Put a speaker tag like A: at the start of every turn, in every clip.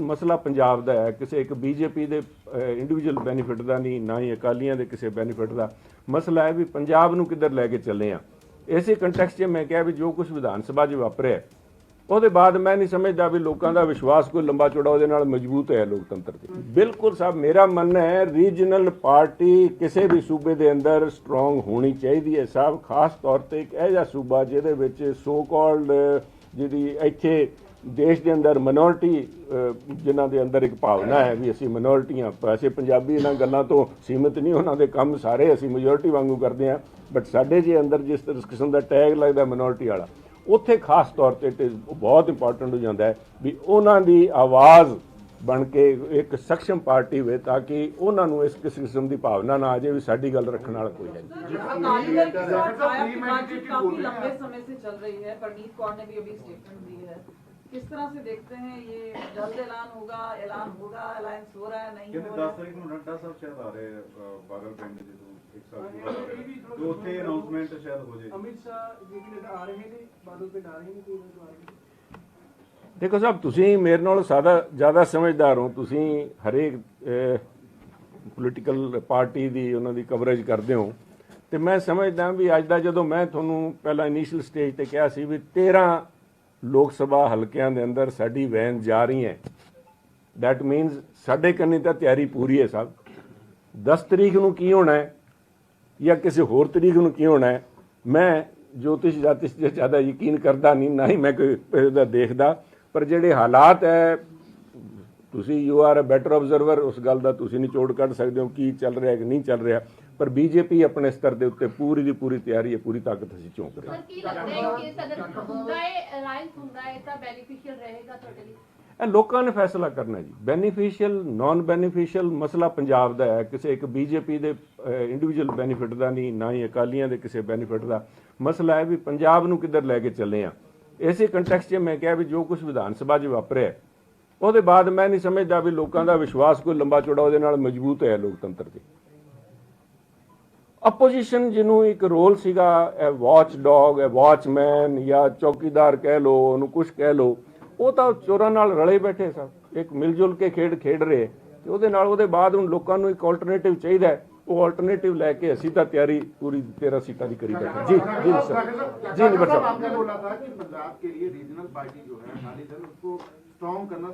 A: ਮਸਲਾ ਪੰਜਾਬ ਦਾ ਹੈ, ਕਿਸੇ ਇੱਕ ਬੀਜੇਪੀ ਦੇ ਇੰਡੀਵਿਜੂਅਲ ਬੈਨੀਫਿਟ ਦਾ ਨਹੀਂ, ਨਾ ਹੀ ਅਕਾਲੀਆਂ ਦੇ ਕਿਸੇ ਬੈਨੀਫਿਟ ਦਾ। ਮਸਲਾ ਹੈ ਵੀ ਪੰਜਾਬ ਨੂੰ ਕਿੱਧਰ ਲੈ ਕੇ ਚੱਲੇ ਆ। ਇਸੇ ਕੰਟੈਕਸਟ 'ਚ ਮੈਂ ਕਿਹਾ ਵੀ ਜੋ ਕੁਝ ਵਿਧਾਨ ਸਭਾ 'ਚ ਵਾਪਰਿਆ ਉਹਦੇ ਬਾਅਦ ਮੈਂ ਨਹੀਂ ਸਮਝਦਾ ਵੀ ਲੋਕਾਂ ਦਾ ਵਿਸ਼ਵਾਸ ਕੋਈ ਲੰਬਾ ਚੌੜਾ ਉਹਦੇ ਨਾਲ ਮਜ਼ਬੂਤ ਹੈ ਲੋਕਤੰਤਰ ਤੇ ਬਿਲਕੁਲ ਸਾਹਿਬ ਮੇਰਾ ਮੰਨਣਾ ਹੈ ਰੀਜਨਲ ਪਾਰਟੀ ਕਿਸੇ ਵੀ ਸੂਬੇ ਦੇ ਅੰਦਰ ਸਟਰੋਂਗ ਹੋਣੀ ਚਾਹੀਦੀ ਹੈ। ਸਾਹਿਬ ਖਾਸ ਤੌਰ ਤੇ ਇੱਕ ਇਹ ਜਿਹਾ ਸੂਬਾ ਜਿਹਦੇ ਵਿੱਚ ਸੋ ਕਾਲਡ ਜਿਹਦੀ ਇੱਥੇ ਦੇਸ਼ ਦੇ ਅੰਦਰ ਮਿਨੋਰਟੀ ਜਿਨ੍ਹਾਂ ਦੇ ਅੰਦਰ ਇੱਕ ਭਾਵਨਾ ਹੈ ਵੀ ਅਸੀਂ ਮਿਨੋਰਟੀਆਂ ਵੈਸੇ ਪੰਜਾਬੀ ਇਹਨਾਂ ਗੱਲਾਂ ਤੋਂ ਸੀਮਿਤ ਨਹੀਂ, ਉਹਨਾਂ ਦੇ ਕੰਮ ਸਾਰੇ ਅਸੀਂ ਮੈਜੋਰਟੀ ਵਾਂਗੂ ਕਰਦੇ ਆ ਬਟ ਸਾਡੇ ਜੇ ਅੰਦਰ ਜਿਸ ਕਿਸਮ ਦਾ ਟੈਗ ਲੱਗਦਾ ਮਿਨੋਰਟੀ ਵਾਲਾ, ਉੱਥੇ ਖਾਸ ਤੌਰ ਤੇ ਇਟ ਇਜ਼ ਬਹੁਤ ਇੰਪੋਰਟੈਂਟ ਹੋ ਜਾਂਦਾ ਹੈ ਵੀ ਉਹਨਾਂ ਦੀ ਆਵਾਜ਼ ਬਣ ਕੇ ਇੱਕ ਸਖਸ਼ਮ ਪਾਰਟੀ ਹੋਵੇ ਤਾਂ ਕਿ ਉਹਨਾਂ ਨੂੰ ਇਸ ਕਿਸੇ ਕਿਸਮ ਦੀ ਭਾਵਨਾ ਨਾ ਆ ਜਾਵੇ ਵੀ ਸਾਡੀ ਗੱਲ ਰੱਖਣ ਵਾਲਾ ਕੋਈ ਹੈ।
B: अभी स्टेटमेंट दी है किस तरह से देखते हैं ये जल्द ऐलान होगा ऐलान होगा अलायंस हो रहा है नहीं
C: ਕਹਿੰਦੇ
B: हो
C: 10
B: रहा है
C: ਤਰੀਕ ਨੂੰ ਨੱਡਾ ਸਾਹਿਬ ਸ਼ਾਇਦ ਆ ਰਹੇ ਅ, ਬਾਦਲ ਪਿੰਡ ਜਦੋਂ ਇੱਕ ਸਾਲ ਪੂਰਾ ਹੋ ਰਿਹਾ ਤੇ ਉੱਥੇ ਅਨਾਉਂਸਮੈਂਟ ਸ਼ਾਇਦ ਹੋ ਜੇ
D: ਅਮਿਤ ਸ਼ਾਹ ਜੀ ਵੀ ਆ ਰਹੇ ਨੇ ਬਾਦਲ ਪਿੰਡ ਆ ਰਹੇ ਨੇ ਕੋਈ ਉਮੀਦਵਾਰ ਨਹੀਂ
A: ਦੇਖੋ ਸਾਹਿਬ ਤੁਸੀਂ ਮੇਰੇ ਨਾਲ ਸਾਦਾ ਜ਼ਿਆਦਾ ਸਮਝਦਾਰ ਹੋ ਤੁਸੀਂ ਹਰੇਕ ਪੋਲੀਟੀਕਲ ਪਾਰਟੀ ਦੀ ਉਹਨਾਂ ਦੀ ਕਵਰੇਜ ਕਰਦੇ ਹੋ ਤੇ ਮੈਂ ਸਮਝਦਾ ਵੀ ਅੱਜ ਦਾ ਜਦੋਂ ਮੈਂ ਤੁਹਾਨੂੰ ਪਹਿਲਾਂ ਇਨੀਸ਼ੀਅਲ ਸਟੇਜ ਤੇ ਕਿਹਾ ਸੀ ਵੀ 13 ਲੋਕ ਸਭਾ ਹਲਕਿਆਂ ਦੇ ਅੰਦਰ ਸਾਡੀ ਵੈਨ ਜਾ ਰਹੀ ਹੈ। ਦੈਟ ਮੀਨਸ ਸਾਡੇ ਕੰਨੀ ਤਾਂ ਤਿਆਰੀ ਪੂਰੀ ਹੈ ਸਭ। 10 ਤਰੀਕ ਨੂੰ ਕੀ ਹੋਣਾ ਹੈ ਜਾਂ ਕਿਸੇ ਹੋਰ ਤਰੀਕ ਨੂੰ ਕੀ ਹੋਣਾ ਹੈ, ਮੈਂ ਜੋਤਿਸ਼ ਜਾਤਿਸ਼ ਤੇ ਜ਼ਿਆਦਾ ਯਕੀਨ ਕਰਦਾ ਨਹੀਂ, ਨਾ ਹੀ ਮੈਂ ਕੋਈ ਇਹਦਾ ਦੇਖਦਾ। ਪਰ ਜਿਹੜੇ ਹਾਲਾਤ ਹੈ ਤੁਸੀਂ you are a better observer ਉਸ ਗੱਲ ਦਾ ਤੁਸੀਂ ਨਿਚੋੜ ਕੱਢ ਸਕਦੇ ਹੋ ਕੀ ਚੱਲ ਰਿਹਾ ਕਿ ਨਹੀਂ ਚੱਲ ਰਿਹਾ। ਪਰ ਬੀਜੇਪੀ ਆਪਣੇ ਸਤਰ ਦੇ ਉੱਤੇ ਪੂਰੀ ਦੀ ਪੂਰੀ ਤਿਆਰੀ ਹੈ ਪੂਰੀ ਤਾਕਤ ਅਸੀਂ ਝੋਂਕ ਰਹੇ ਹਾਂ।
E: ਕੀ ਲੱਗਦਾ ਹੈ ਕਿ ਅਗਰ ਹੁੰਦਾ ਹੈ ਅਲਾਈਅੰਸ ਹੁੰਦਾ ਹੈ ਤਾਂ ਬੈਨੀਫੀਸ਼ੀਅਲ ਰਹੇਗਾ ਤੁਹਾਡੇ ਲਈ?
A: ਇਹ ਲੋਕਾਂ ਨੇ ਫੈਸਲਾ ਕਰਨਾ ਜੀ। ਬੈਨੀਫੀਸ਼ੀਅਲ ਨਾਨ ਬੈਨੀਫੀਸ਼ੀਅਲ ਮਸਲਾ ਪੰਜਾਬ ਦਾ ਹੈ। ਕਿਸੇ ਇੱਕ ਬੀਜੇਪੀ ਦੇ ਇੰਡੀਵਿਜੂਅਲ ਬੈਨੀਫਿਟ ਦਾ ਨਹੀਂ ਨਾ ਹੀ ਅਕਾਲੀਆਂ ਦੇ ਕਿਸੇ ਬੈਨੀਫਿਟ ਦਾ। ਮਸਲਾ ਹੈ ਵੀ ਪੰਜਾਬ ਨੂੰ ਕਿੱਧਰ ਲੈ ਕੇ ਚੱਲੇ ਆ। ਇਸੇ ਕੰਟੈਕਸਟ 'ਚ ਮੈਂ ਕਿਹਾ ਵੀ ਜੋ ਕੁਝ ਵਿਧਾਨ ਸਭਾ 'ਚ ਵਾਪਰਿਆ ਉਹਦੇ ਬਾਅਦ ਮੈਂ ਨਹੀਂ ਸਮਝਦਾ ਵੀ ਲੋਕਾਂ ਦਾ ਵਿਸ਼ਵਾਸ ਕੋਈ ਲੰਬਾ ਚੌੜਾ ਉਹਦੇ ਨਾਲ ਮਜ਼ਬੂਤ ਹੈ ਲੋਕਤੰਤਰ ਤੇ ਆਪੋਜੀਸ਼ਨ ਜਿਹਨੂੰ ਇੱਕ ਰੋਲ ਸੀਗਾ ਇਹ ਵਾਚ ਡੌਗ ਇਹ ਵਾਚਮੈਨ ਜਾਂ ਚੌਕੀਦਾਰ ਕਹਿ ਲੋ ਉਹਨੂੰ ਕੁਝ ਕਹਿ ਲੋ ਉਹ ਤਾਂ ਚੋਰਾਂ ਨਾਲ ਰਲੇ ਬੈਠੇ ਸਭ ਇੱਕ ਮਿਲ ਜੁਲ ਕੇ ਖੇਡ ਖੇਡ ਰਹੇ ਤੇ ਉਹਦੇ ਨਾਲ ਉਹਦੇ ਬਾਅਦ ਹੁਣ ਲੋਕਾਂ ਨੂੰ ਇੱਕ ਆਲਟਰਨੇਟਿਵ ਚਾਹੀਦਾ ਹੈ ਉਹ ਆਲਟਰਨੇਟਿਵ ਲੈ ਕੇ ਅਸੀਂ ਤਾਂ ਤਿਆਰੀ ਪੂਰੀ 13 ਸੀਟਾਂ ਦੀ ਕਰੀ ਬੈਠੇ ਜੀ ਜੀ ਸਰ ਜੀ ਨਿਬਰ ਸਾਹਿਬ
F: आपने बोला था कि पंजाब के लिए रीजनल पार्टी जो है अकाली दल उसको ਸਟਰੋਂਗ ਕਰਨਾ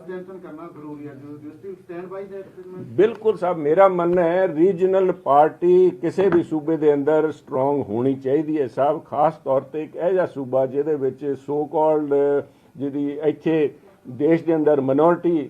A: ਬਿਲਕੁਲ ਸਾਹਿਬ, ਮੇਰਾ ਮੰਨਣਾ ਹੈ ਰੀਜਨਲ ਪਾਰਟੀ ਕਿਸੇ ਵੀ ਸੂਬੇ ਦੇ ਅੰਦਰ ਸਟਰੋਂਗ ਹੋਣੀ ਚਾਹੀਦੀ ਹੈ ਸਾਹਿਬ। ਖਾਸ ਤੌਰ ਤੇ ਇੱਕ ਇਹ ਜਿਹਾ ਸੂਬਾ ਜਿਹਦੇ ਵਿੱਚ ਸੋ ਕਾਲਡ ਜਿਹਦੀ ਇੱਥੇ ਦੇਸ਼ ਦੇ ਅੰਦਰ ਮਿਨੋਰਟੀ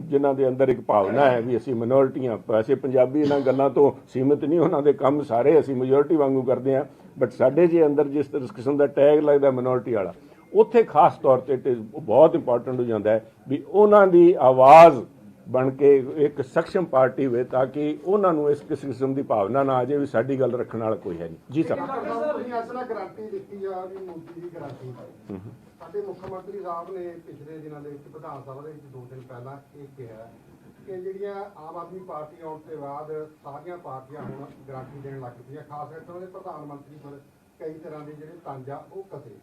A: ਜਿਨ੍ਹਾਂ ਦੇ ਅੰਦਰ ਇੱਕ ਭਾਵਨਾ ਹੈ ਵੀ ਅਸੀਂ ਮਿਨੋਰਟੀਆਂ ਵੈਸੇ ਪੰਜਾਬੀ ਇਹਨਾਂ ਗੱਲਾਂ ਤੋਂ ਸੀਮਿਤ ਨਹੀਂ, ਉਹਨਾਂ ਦੇ ਕੰਮ ਸਾਰੇ ਅਸੀਂ ਮੈਜੋਰਟੀ ਵਾਂਗੂ ਕਰਦੇ ਆ ਬਟ ਸਾਡੇ ਜੇ ਅੰਦਰ ਜਿਸ ਕਿਸਮ ਦਾ ਟੈਗ ਲੱਗਦਾ ਮਿਨੋਰਟੀ ਵਾਲਾ ਉੱਥੇ ਖਾਸ ਤੌਰ ਤੇ ਬਹੁਤ ਇੰਪੋਰਟੈਂਟ ਹੋ ਜਾਂਦਾ ਹੈ ਵੀ ਉਹਨਾਂ ਦੀ ਆਵਾਜ਼ ਬਣ ਕੇ ਇੱਕ ਸક્ષਮ ਪਾਰਟੀ ਹੋਵੇ ਤਾਂ ਕਿ ਉਹਨਾਂ ਨੂੰ ਇਸ ਕਿਸੇ ਕਿਸਮ ਦੀ ਭਾਵਨਾ ਨਾ ਆ ਜਾਏ ਵੀ ਸਾਡੀ ਗੱਲ ਰੱਖਣ ਵਾਲਾ ਕੋਈ ਹੈ ਨਹੀਂ। ਜੀ ਸਰ।
F: ਤੁਸੀਂ ਅਸਲਾ ਗਾਰੰਟੀ ਦਿੱਤੀ ਆ ਵੀ ਮੋਦੀ ਦੀ ਗਾਰੰਟੀ ਸਾਡੇ ਮੁੱਖ ਮੰਤਰੀ ਸਾਹਿਬ ਨੇ ਪਿਛਲੇ ਦਿਨਾਂ ਦੇ ਵਿੱਚ ਵਿਧਾਨ ਸਭਾ ਦੇ ਵਿੱਚ ਦੋ ਦਿਨ ਪਹਿਲਾਂ ਇਹ ਕਿਹਾ ਕਿ ਜਿਹੜੀਆਂ ਆਮ ਆਦਮੀ ਪਾਰਟੀ ਆਉਣ ਤੋਂ ਬਾਅਦ ਸਾਰੀਆਂ ਪਾਰਟੀਆਂ ਹੁਣ ਗਾਰੰਟੀ ਦੇਣ ਲੱਗ ਪਈਆਂ ਖਾਸ ਕਰਕੇ ਉਹਨਾਂ ਦੇ ਪ੍ਰਧਾਨ ਮੰਤਰੀ ਪਰ ਕਈ ਤਰ੍ਹਾਂ ਦੇ ਜਿਹੜੇ ਤੰਜ ਆ ਉਹ ਕਸੇ।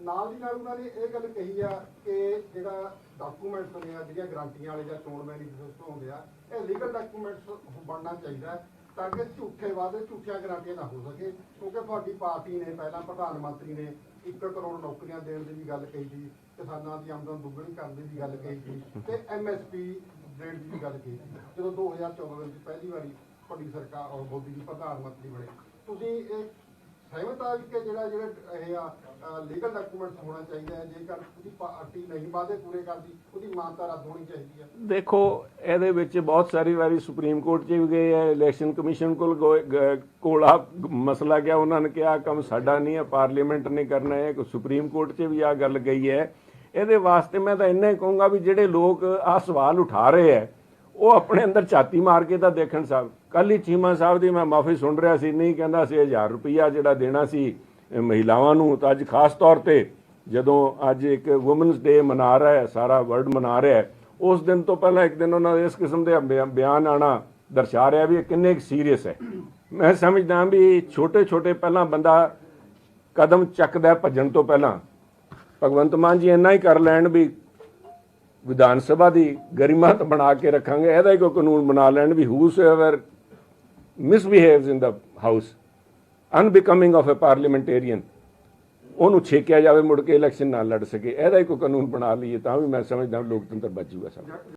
F: ਨਾਲ ਦੀ ਨਾਲ ਉਹਨਾਂ ਨੇ ਇਹ ਗੱਲ ਕਹੀ ਆ ਕਿ ਜਿਹੜਾ ਡਾਕੂਮੈਂਟਸ ਹੁੰਦੇ ਆ, ਜਿਹੜੀਆਂ ਗਰੰਟੀਆਂ ਵਾਲੇ ਜਾਂ ਚੋਣ ਮੈਨੀਫੈਸਟੋ ਹੁੰਦੇ ਆ ਇਹ ਲੀਗਲ ਡਾਕੂਮੈਂਟਸ ਬਣਨਾ ਚਾਹੀਦਾ ਤਾਂ ਕਿ ਝੂਠੇ ਵਾਅਦੇ, ਝੂਠੀਆਂ ਗਾਰੰਟੀਆਂ ਨਾ ਹੋ ਸਕੇ। ਕਿਉਂਕਿ ਤੁਹਾਡੀ ਪਾਰਟੀ ਨੇ ਪਹਿਲਾਂ ਪ੍ਰਧਾਨ ਮੰਤਰੀ ਨੇ 1 ਕਰੋੜ ਨੌਕਰੀਆਂ ਦੇਣ ਦੀ ਵੀ ਗੱਲ ਕਹੀ ਸੀ, ਕਿਸਾਨਾਂ ਦੀ ਆਮਦਨ ਦੁੱਗਣੀ ਕਰਨ ਦੀ ਵੀ ਗੱਲ ਕਹੀ ਸੀ ਤੇ ਐਮਐਸਪੀ ਰੇਟ ਦੀ ਵੀ ਗੱਲ ਕਹੀ ਸੀ। ਜਦੋਂ 2014 ਵਿੱਚ ਪਹਿਲੀ ਵਾਰੀ ਤੁਹਾਡੀ ਸਰਕਾਰ ਮੋਦੀ ਦੀ ਪ੍ਰਧਾਨ ਮੰਤਰੀ ਬਣੇ। ਤੁਸੀਂ ਇਹ ਸਹਿਮਤ ਆ ਕਿ ਜਿਹੜਾ ਜਿਹੜਾ ਇਹ ਆ ਲੀਗਲ ਡਾਕੂਮੈਂਟਸ ਹੋਣਾ ਚਾਹੀਦਾ ਹੈ, ਜੇਕਰ ਉਹਦੀ ਪਾਰਟੀ ਨਹੀਂ ਵਾਅਦੇ ਪੂਰੇ ਕਰਦੀ ਉਹਦੀ ਮਾਨਤਾ ਰੱਦ ਹੋਣੀ ਚਾਹੀਦੀ ਹੈ।
A: ਦੇਖੋ, ਇਹਦੇ ਵਿੱਚ ਬਹੁਤ ਸਾਰੀ ਵਾਰੀ ਸੁਪਰੀਮ ਕੋਰਟ 'ਚ ਵੀ ਗਏ ਹੈ ਇਲੈਕਸ਼ਨ ਕਮਿਸ਼ਨ ਕੋਲ ਗਏ- ਗ- ਕੋਲ ਆ, ਮਸਲਾ ਗਿਆ, ਉਹਨਾਂ ਨੇ ਕਿਹਾ, ਕੰਮ ਸਾਡਾ ਨਹੀਂ ਹੈ ਪਾਰਲੀਮੈਂਟ ਨੇ ਕਰਨਾ ਹੈ ਕਿ ਸੁਪਰੀਮ ਕੋਰਟ 'ਚ ਵੀ ਆ ਗੱਲ ਗਈ ਹੈ। ਇਹਦੇ ਵਾਸਤੇ ਮੈਂ ਤਾਂ ਇੰਨਾ ਹੀ ਕਹੂੰਗਾ ਵੀ ਜਿਹੜੇ ਲੋਕ ਆ ਸਵਾਲ ਉਠਾ ਰਹੇ ਹੈ, ਉਹ ਆਪਣੇ ਅੰਦਰ ਛਾਤੀ ਮਾਰ ਕੇ ਤਾਂ ਦੇਖਣ ਸਾਹਿਬ। ਕੱਲ ਹੀ ਚੀਮਾ ਸਾਹਿਬ ਦੀ ਮੈਂ ਮਾਫੀ ਸੁਣ ਰਿਹਾ ਸੀ, ਨਹੀਂ ਕਹਿੰਦਾ ਸੀ 1000 ਰੁਪਈਆ ਜਿਹੜਾ ਦੇਣਾ ਸੀ ਮਹਿਲਾਵਾਂ ਨੂੰ। ਤਾਂ ਅੱਜ ਖਾਸ ਤੌਰ ਤੇ ਜਦੋਂ ਅੱਜ ਇੱਕ ਔਮਨਸ ਡੇ ਮਨਾ ਰਿਹਾ ਹੈ, ਸਾਰਾ ਵਰਲਡ ਮਨਾ ਰਿਹਾ ਹੈ, ਉਸ ਦਿਨ ਤੋਂ ਪਹਿਲਾਂ ਇੱਕ ਦਿਨ ਉਹਨਾਂ ਦੇ ਇਸ ਕਿਸਮ ਦੇ ਬਿਆਨ ਆਣਾ ਦਰਸਾ ਰਿਹਾ ਵੀ ਇਹ ਕਿੰਨੇ ਕੁ ਸੀਰੀਅਸ ਹੈ। ਮੈਂ ਸਮਝਦਾ ਵੀ ਛੋਟੇ ਛੋਟੇ ਪਹਿਲਾਂ ਬੰਦਾ ਕਦਮ ਚੱਕਦਾ ਭੱਜਣ ਤੋਂ ਪਹਿਲਾਂ। ਭਗਵੰਤ ਮਾਨ ਜੀ ਇੰਨਾ ਹੀ ਕਰ ਲੈਣ ਵੀ ਵਿਧਾਨ ਸਭਾ ਦੀ ਗਰਿਮਾ ਤਾਂ ਬਣਾ ਕੇ ਰੱਖਾਂਗੇ, ਇਹਦਾ ਹੀ ਕੋਈ ਕਾਨੂੰਨ ਬਣਾ ਲੈਣ ਵੀ whosoever misbehaves in the house unbecoming of a parliamentarian ਉਹਨੂੰ ਛੇਕਿਆ ਜਾਵੇ, ਮੁੜ ਕੇ ਇਲੈਕਸ਼ਨ ਨਾ ਲੜ ਸਕੇ। ਇਹਦਾ ਹੀ ਕੋਈ ਕਾਨੂੰਨ ਬਣਾ ਲਈਏ ਤਾਂ ਵੀ ਮੈਂ ਸਮਝਦਾ ਲੋਕਤੰਤਰ ਬਚ ਜੂਗਾ ਸਭ।